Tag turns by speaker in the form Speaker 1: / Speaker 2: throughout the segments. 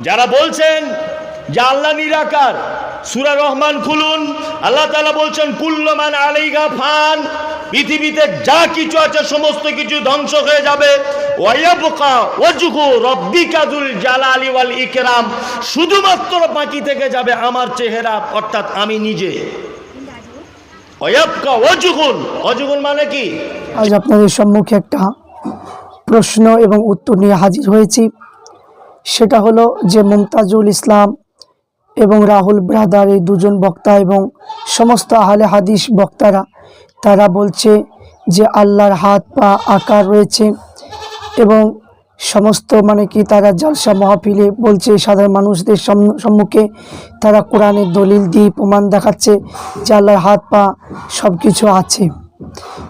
Speaker 1: যারা বলছেন যে আল্লাহ নিরাকার, সুরা রহমান খুলুন, আল্লাহ তাআলা বলছেন কুল্লমান আলাইগা ফান পৃথিবীতে যা কিছু আছে, সমস্ত কিছু ধ্বংস হয়ে যাবে। ইকরাম শুধুমাত্র বাকি থেকে যাবে আমার চেহারা, অর্থাৎ আমি নিজে। ওয়াজহুন ওয়াজহুন মানে কি?
Speaker 2: আজ আপনাদের সম্মুখে একটা প্রশ্ন এবং উত্তর নিয়ে হাজির হয়েছি। সেটা হলো যে মুমতাজুল ইসলাম এবং রাহুল ব্রাদার এই দুজন বক্তা এবং সমস্ত আহলে হাদিস বক্তারা, তারা বলছে যে আল্লাহর হাত পা আকার রয়েছে এবং সমস্ত মানে কি তারা জালসা মহাফিলে বলছে, সাধারণ মানুষদের সম্মুখে তারা কোরআনের দলিল দিয়ে প্রমাণ দেখাচ্ছে যে আল্লাহর হাত পা সব কিছু আছে।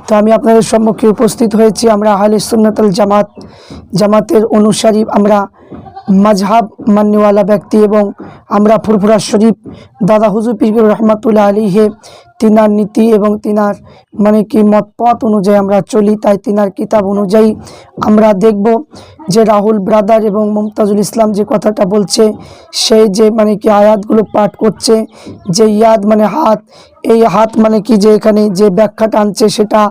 Speaker 2: তো আমি আপনাদের সম্মুখে উপস্থিত হয়েছি, আমরা আহলে সুন্নাতুল জামাত, জামাতের অনুসারী আমরা মাঝহাব মান্যওয়ালা ব্যক্তি এবং আমরা ফুরফুরা শরীফ দাদা হুজুর পীর রহমাতুল্লাহ আলীহে তিনার নীতি এবং তিনার মানে কি মত পথ অনুযায়ী আমরা চলি, তাই তিনার কিতাব অনুযায়ী আমরা দেখব যে রাহুল ব্রাদার এবং মুমতাজুল ইসলাম যে কথাটা বলছে, সেই যে মানে কি আয়াতগুলো পাঠ করছে, যে ইয়াদ মানে হাত, এই হাত মানে কি যে এখানে যে ব্যাখ্যাটা আনছে সেটা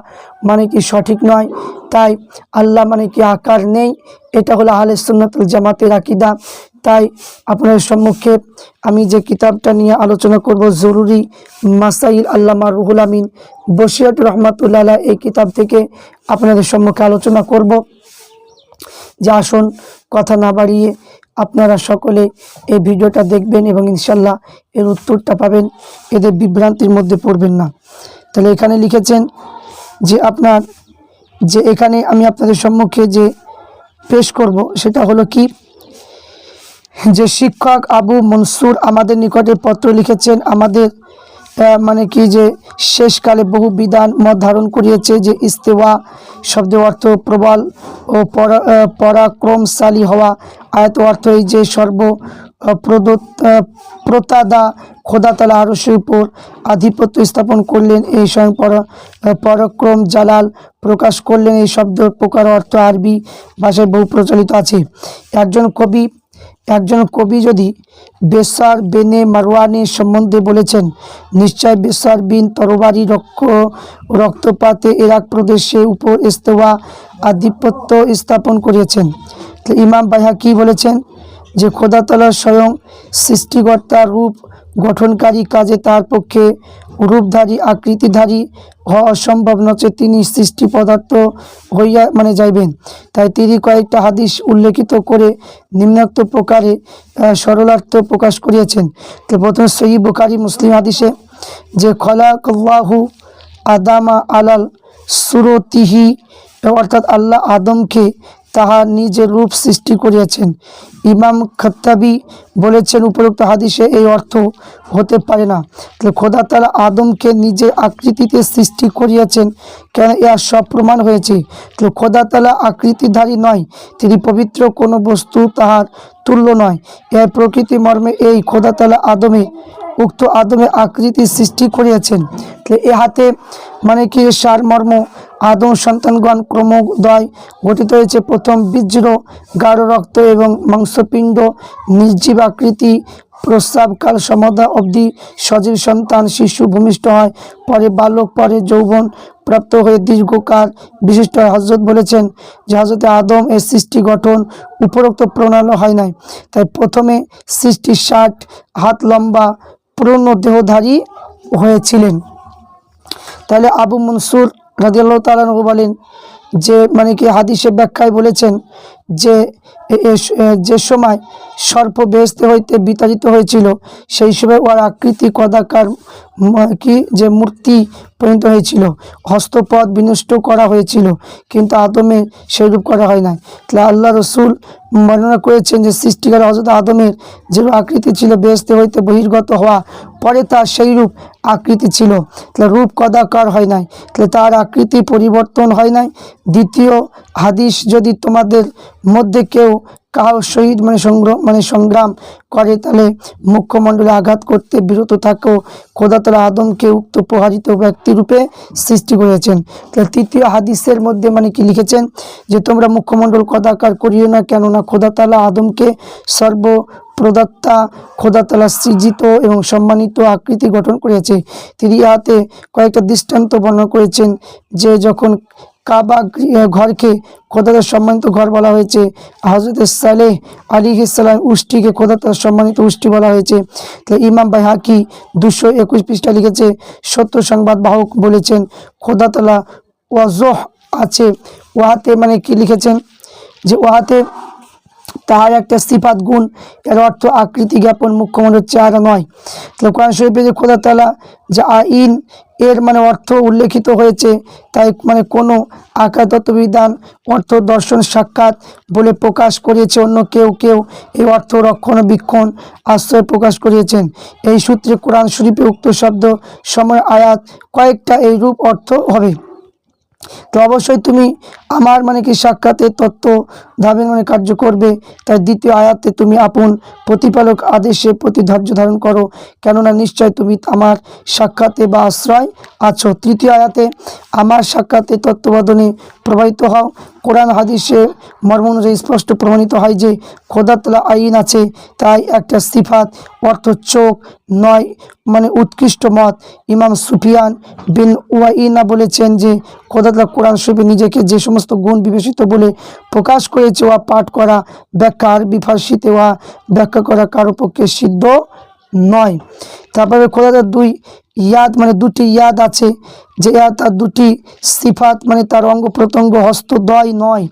Speaker 2: মানে কি সঠিক নয়, তাই আল্লাহ মানে কি আকার নেই, এটা হলো আহলে সুন্নাতুল জামাতের আকিদা। তাই আপনাদের সম্মুখে আমি যে কিতাবটা নিয়ে আলোচনা করব, জরুরি মাসাইল আল্লামা রুহুল আমিন বসিয়াত রহমাতুল্লাহ এই কিতাব থেকে আপনাদের সম্মুখে আলোচনা করব। যে আসুন, কথা না বাড়িয়ে আপনারা সকলে এই ভিডিওটা দেখবেন এবং ইনশাল্লাহ এর উত্তরটা পাবেন। এদের বিভ্রান্তির মধ্যে পড়বেন না। তাহলে এখানে লিখেছেন যে আপনার, যে এখানে আমি আপনাদের সম্মুখে যে পেশ করব সেটা হলো কি? যে শিক্ষক আবু মনসুর আমাদের নিকটে পত্র লিখেছেন, আমাদের মানে কি যে শেষকালে বহু বিধান মত ধারণ করিয়েছে যে ইস্তেওয়া শব্দের অর্থ প্রবল ও পরা- পরাক্রমশালী হওয়া। আয়ত অর্থ এই যে সর্ব প্রতাদা খোদাতলা আরসের উপর আধিপত্য স্থাপন করলেন, এই স্বয়ং পরাক্রম জালাল প্রকাশ করলেন, এই শব্দ প্রকার অর্থ আরবি ভাষায় বহু প্রচলিত আছে। একজন কবি একজন কবি যদি বেসার বেনে মারওয়ানের সম্বন্ধে বলেছেন, নিশ্চয় বেসার বিন তরবারি রক্ষ, রক্তপাতে ইরাক প্রদেশে উপর ইস্তেওয়া আধিপত্য স্থাপন করিয়েছেন। ইমাম বাইহা কি বলেছেন যে, খোদাতলা স্বয়ং সৃষ্টিকর্তার রূপ গঠনকারী কাজে তার পক্ষে রূপধারী, আকৃতিধারী হওয়া অসম্ভব নচে তিনি সৃষ্টি পদার্থ হইয়া মানে যাইবেন। তাই তিনি কয়েকটা হাদিস উল্লেখিত করে নিম্নাক্ত প্রকারে সরলার্থ প্রকাশ করিয়েছেন। তো প্রথম সহি বুখারি মুসলিম হাদিসে যে, খলাকল্লাহু আদামা আলাল সুরতিহি অর্থাৎ আল্লাহ আদমকে তাহার নিজের রূপ সৃষ্টি করিয়াছেন। ইমাম খত্তাবি বলেছেন, উপরোক্ত হাদিসে এই অর্থ হতে পারে না। তাহলে খোদা তালা আদমকে নিজের আকৃতিতে সৃষ্টি করিয়াছেন কেন ইহার সব প্রমাণ হয়েছে? তো খোদা তালা আকৃতিধারী নয়, তিনি পবিত্র কোনো বস্তু তাহার তুল্য নয়। এর প্রকৃতি মর্মে এই খোদা তালা আদমে, উক্ত আদমে আকৃতি সৃষ্টি করিয়াছেন। তাহলে এ হাতে মানে কি সার মর্ম আদম সন্তানগণ ক্রমোদয় গঠিত হয়েছে? প্রথম বীজ্র গাঢ় রক্ত এবং মাংসপিণ্ড, নির্জীব আকৃতি, প্রস্রাবকাল সমদা অবধি সজীব সন্তান শিশু ভূমিষ্ঠ হয়। পরে বালক, পরে যৌবন প্রাপ্ত হয়ে দীর্ঘকাল বিশিষ্ট হজরত বলেছেন যে হজরতে আদম এর সৃষ্টি গঠন উপরোক্ত প্রণালী হয় নাই। তাই প্রথমে সৃষ্টি ষাট হাত লম্বা পূর্ণ দেহধারী হয়েছিলেন। তাহলে আবু মনসুর রাজিয়াল্লাহ তালানহু বলেন যে মানে কি হাদিসের ব্যাখ্যায় বলেছেন যে যে সময় সর্প বেহেস্তে হইতে বিতাড়িত হয়েছিল, সেই সময় ওর আকৃতি কদাকার কি যে মূর্তি পরিণত হয়েছিল। হস্তপদ বিনষ্ট করা হয়েছিল, কিন্তু আদমের সেইরূপ করা হয় নাই। তাহলে আল্লাহ রসুল বর্ণনা করেছেন যে সৃষ্টিকার হজরত আদমের যে আকৃতি ছিল বেহেস্তে হইতে বহির্গত হওয়া, পরে তার সেই রূপ আকৃতি ছিল। তাহলে রূপ কদাকার হয় নাই। তাহলে তার আকৃতি পরিবর্তন হয় নাই। দ্বিতীয় হাদিস যদি তোমাদের মধ্যে কেউ কাউ শহীদ মানে সংগ্রাম মানে সংগ্রাম করে, তাহলে মুখ্যমণ্ডলে আঘাত করতে বিরত থাকো। খোদাতলা আদমকে উক্ত প্রহারিত ব্যক্তিরূপে সৃষ্টি করেছেন। তাহলে তৃতীয় হাদিসের মধ্যে মানে কি লিখেছেন? যে তোমরা মুখ্যমণ্ডল কদাকার করিও না কেননা খোদাতালা আদমকে সর্ব প্রদত্তা খোদাতলা সৃজিত এবং সম্মানিত আকৃতি গঠন করেছে। তিনি ইহাতে কয়েকটা দৃষ্টান্ত বর্ণনা করেছেন যে যখন কাবা ঘরকে খোদাতার সম্মানিত ঘর বলা হয়েছে। হজরত সালেহ আলী ইসলাম উষ্টিকে খোদাতার সম্মানিত উষ্টি বলা হয়েছে। তো ইমাম বাই হাকি দুশো একুশ পৃষ্ঠা লিখেছে, সত্য সংবাদ বাহক বলেছেন, খোদাতলা ওয়াজহ আছে। ওয়াহাতে মানে কি লিখেছেন? যে ওয়াহাতে তাহার একটা সিফাত গুণ, এর অর্থ আকৃতি জ্ঞাপন মুখ্যমন্ত্রীর চেহারা নয়। তাহলে কোরআন শরীফে যে খোদা তালা যে আইন, এর মানে অর্থ উল্লেখিত হয়েছে, তাই মানে কোনো আকার তত্ত্ববিধান, অর্থ দর্শন সাক্ষাৎ বলে প্রকাশ করিয়েছে অন্য কেউ কেউ এই অর্থ রক্ষণাবেক্ষণ আশ্রয় প্রকাশ করিয়েছেন। এই সূত্রে কোরআন শরীফে উক্ত শব্দ, সময়, আয়াত কয়েকটা এই রূপ অর্থ হবে। তো অবশ্যই তুমি আমার মানে কি সাক্ষাতে তত্ত্ব ধাবে মানে কার্য করবে। তাই দ্বিতীয় আয়াতে তুমি আপন প্রতিপালক আদেশে প্রতি ধৈর্য ধারণ করো। কেননা নিশ্চয় তুমি আমার সাক্ষাতে বা আশ্রয় আছো। তৃতীয় আয়াতে, আমার সাক্ষাতে তত্ত্ববাদনে প্রবাহিত হও। কোরআন হাদিসে মর্ম অনুযায়ী স্পষ্ট প্রমাণিত হয় যে খোদাতলা আইন আছে, তাই একটা সিফাত, অর্থ চোখ নয় মানে উৎকৃষ্ট মত। ইমাম সুফিয়ান বিন ওয়াইনা বলেছেন যে খোদাতলা কোরআন শরীফে নিজেকে যে সমস্ত গুণ বিবেচিত বলে প্রকাশ করেছে ওয়া পাঠ করা, ব্যাখ্যা আরবি, ফার্সিতে ওয়া ব্যাখ্যা করা কারও পক্ষে সিদ্ধ নয়। তারপরে খোদাদার দুই ইয়াদ মানে দুটি ইয়াদ আছে। যে তার দুটি সিফাত মানে তার অঙ্গ প্রত্যঙ্গ হস্তদ্বয় নয়।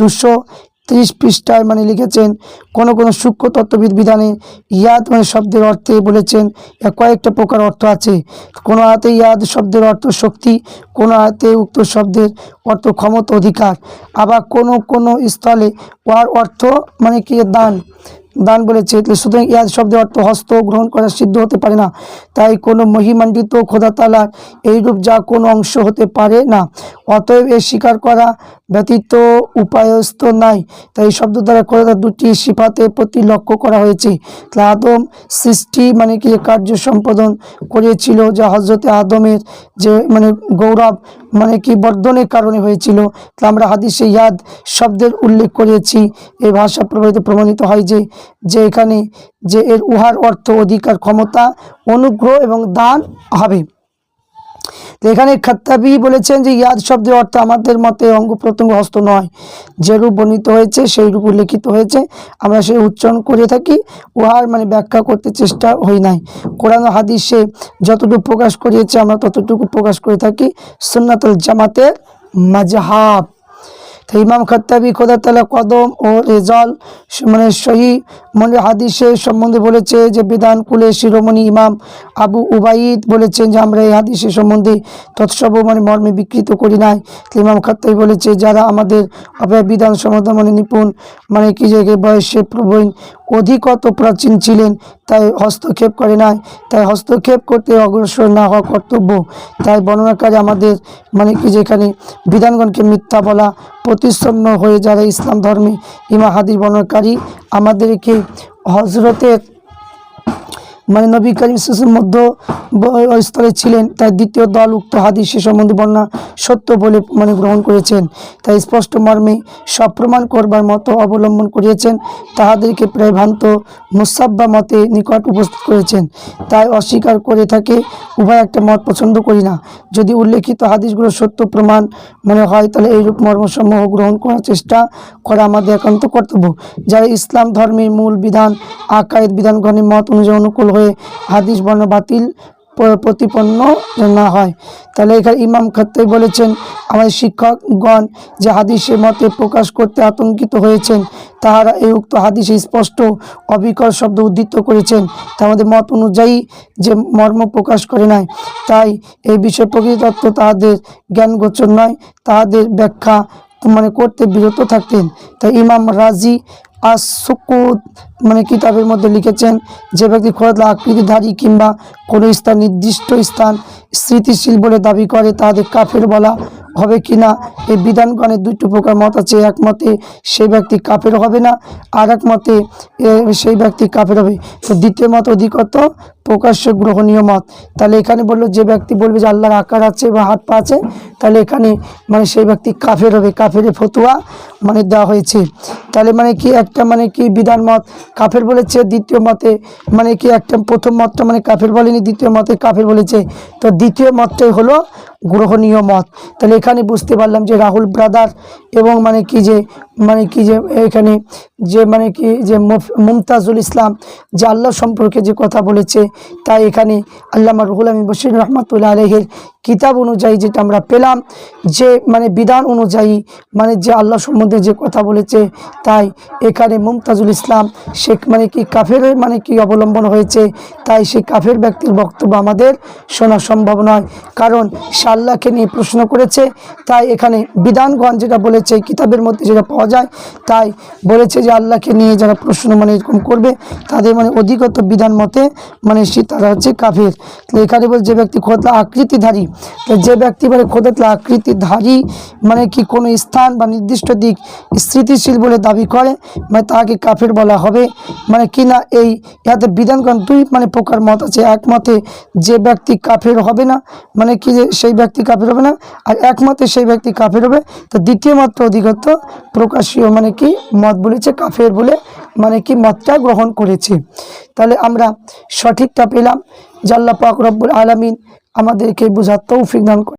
Speaker 2: দুশো ত্রিশ পৃষ্ঠায় মানে লিখেছেন, কোন কোন সূক্ষ্ম তত্ত্ববিদ বিধানে ইয়াদ মানে শব্দের অর্থে বলেছেন কয়েকটা প্রকার অর্থ আছে। কোনো হাতে ইয়াদ শব্দের অর্থ শক্তি, কোনো হাতে উক্ত শব্দের অর্থ ক্ষমতা, অধিকার। আবার কোনো কোনো স্থলে ওয়ার অর্থ মানে কি, দান। দান বলেছে সুতরাং ইয়াদ শব্দের অর্থ হস্ত গ্রহণ করা সিদ্ধ হতে পারে না। তাই কোনো মহিমান্ডিত খোদাতালার এইরূপ যা কোনো অংশ হতে পারে না। অতএব এ স্বীকার করা ব্যতীত উপায়স্ত নাই। তাই শব্দ দ্বারা খোদা দুটি সিফাতে প্রতি লক্ষ্য করা হয়েছে। তাহলে আদম সৃষ্টি মানে কি? কার্য সম্পাদন করিয়েছিল যা হজরতে আদমের যে মানে গৌরব মানে কি? বর্ধনের কারণে হয়েছিল। তা আমরা হাদিসে ইয়াদ শব্দের উল্লেখ করেছি। এই ভাষা প্রভাবিত প্রমাণিত হয় যে যে এখানে যে এর উহার অর্থ অধিকার, ক্ষমতা, অনুগ্রহ এবং দান হবে। তো এখানে খাত্তাবি বলেছেন যে, ইয়াদ শব্দের অর্থ আমাদের মতে অঙ্গ প্রত্যঙ্গ হস্ত নয়। যে রূপ বর্ণিত হয়েছে, সেই রূপ উল্লেখিত হয়েছে। আমরা সেই উচ্চারণ করে থাকি। উহার মানে ব্যাখ্যা করতে চেষ্টা হই নাই। কোরআন হাদিসে যতটুকু প্রকাশ করিয়েছে, আমরা ততটুকু প্রকাশ করে থাকি। সন্ন্যাতুল জামাতের মাজহাব। তো ইমাম খত্তাবি খোদা তালা কদম ও রেজাল মানে সহি মনে হাদিসের সম্বন্ধে বলেছে যে বিধান কুলে শিরোমণি ইমাম আবু উবাইদ বলেছেন যে আমরা এই হাদিসের সম্বন্ধে তৎসব মানে মর্মে বিকৃত করি নাই। ইমাম খত্তাবি বলেছে, যারা আমাদের বিধান সম্বন্ধে মানে নিপুণ মানে কি যে বয়সে প্রবীণ অধিকত প্রাচীন ছিলেন, তাই হস্তক্ষেপ করে নাই। তাই হস্তক্ষেপ করতে অগ্রসর না হওয়া কর্তব্য। তাই বর্ণনাকারী আমাদের মানে কি যেখানে বিধানগণকে মিথ্যা বলা প্রতিচ্ছন্ন হয়ে যারা ইসলাম ধর্মে ইমা হাদির বর্ণনাকারী আমাদেরকে হজরতের মানে নবী করিম সুসের মধ্য স্তরে ছিলেন। তাই দ্বিতীয় দল উক্ত হাদিস সে সম্বন্ধে বর্ণনা সত্য বলে মানে গ্রহণ করেছেন। তাই স্পষ্ট মর্মে সব প্রমাণ করবার মতো অবলম্বন করিয়েছেন। তাহাদেরকে প্রায় ভ্রান্ত মুসাব্বা মতে নিকট উপস্থিত করেছেন। তাই অস্বীকার করে থাকে, উভয় একটা মত পছন্দ করি না। যদি উল্লেখিত হাদিসগুলো সত্য প্রমাণ মনে হয়, তাহলে এইরূপ মর্মসমূহ গ্রহণ করার চেষ্টা করা আমাদের একান্ত কর্তব্য। যারা ইসলাম ধর্মের মূল বিধান, আকায়েদ বিধানগণের মত অনুযায়ী অনুকূল হয়ে হাদিস বর্ণ বাতিল প্রতিপন্ন না হয়। তাহলে এখানে ইমাম খত্তাই বলেছেন, আমাদের শিক্ষকগণ যে হাদিসের মতে প্রকাশ করতে আতঙ্কিত হয়েছেন, তাহারা এই উক্ত হাদিসে স্পষ্ট অবিকল শব্দ উদ্ধৃত করেছেন। তা আমাদের মত অনুযায়ী যে মর্ম প্রকাশ করে নাই, তাই এই বিষয়ে প্রকৃত তত্ত্ব তাহাদের জ্ঞান গোচর নয়। তাহাদের ব্যাখ্যা মানে করতে বিরত থাকতেন। তাই ইমাম রাজি আসুকুদ মানে কিতাবের মধ্যে লিখেছেন, যে ব্যক্তি খোরাতলা আকৃতিধারী কিংবা কোনো স্থান, নির্দিষ্ট স্থান স্মৃতিশীল বলে দাবি করে তাদের কাফের বলা হবে কি না? এই বিধানগণের দুটো প্রকার মত আছে। এক মতে, সেই ব্যক্তি কাফের হবে না, আর এক মতে সেই ব্যক্তি কাফের হবে। তো দ্বিতীয় মত অধিকত প্রকাশ্য গ্রহণীয় মত। তাহলে এখানে বলল, যে ব্যক্তি বলবে যে আল্লাহর আকার আছে বা হাত পা আছে, তাহলে এখানে মানে সেই ব্যক্তি কাফের হবে। কাফের ফতুয়া মানে দেওয়া হয়েছে। তাহলে মানে কি একটা মানে কি বিধান মত? কাফের বলেছে, দ্বিতীয় মতে মানে কি একটা প্রথম মতটা মানে কাফের বলেনি, দ্বিতীয় মতে কাফের বলেছে। তো দ্বিতীয় মতটাই হলো গ্রহণীয় মত। তাহলে এখানে বুঝতে পারলাম যে রাহুল ব্রাদার এবং মানে কি যে মানে কি যে এখানে যে মানে কি যে মুমতাজুল ইসলাম, যে আল্লাহ সম্পর্কে যে কথা বলেছে তাই এখানে আল্লামা রুহুল আমি বশির রহমতুল্লাহ আলহের কিতাব অনুযায়ী যেটা আমরা পেলাম, যে মানে বিধান অনুযায়ী মানে যে আল্লাহ সম্বন্ধে যে কথা বলেছে, তাই এখানে মুমতাজুল ইসলাম শেখ মানে কি কাফের মানে কি অবলম্বন হয়েছে, তাই সেই কাফের ব্যক্তির বক্তব্য আমাদের শোনা সম্ভব নয়। কারণ সে আল্লাহকে নিয়ে প্রশ্ন করেছে, তাই এখানে বিধানগণ যেটা বলেছে, কিতাবের মধ্যে যেটা পাওয়া যায়, তাই বলেছে যে আল্লাহকে নিয়ে যারা প্রশ্ন মানে এরকম করবে, তাদের মানে অধিগত বিধান মতে মানে সে তারা হচ্ছে কাফের। তো এখানে বল যে ব্যক্তি খোদলা আকৃতিধারী যে ব্যক্তি মানে খোদতলা আকৃতিধারী মানে কি কোনো স্থান বা নির্দিষ্ট দিক স্থিতিশীল বলে দাবি করে মানে তাকে কাফের বলা হবে মানে কি না এই ইহাতে বিধানগণ দুই মানে প্রকার মত আছে। একমতে যে ব্যক্তি কাফের হবে না মানে কি যে সেই ব্যক্তি কাফের হবে না, আর একমতে সেই ব্যক্তি কাফের হবে, তো দ্বিতীয় মাত্র অধিগত প্রকাশীয় মানে কি মত বলেছে, কাফের বলে মানে কি মতটা গ্রহণ করেছে। তাহলে আমরা সঠিকটা পেলাম জাল্লা পাক রব্বুল আলামিন আমাদেরকে বোঝার তৌফিক দান করে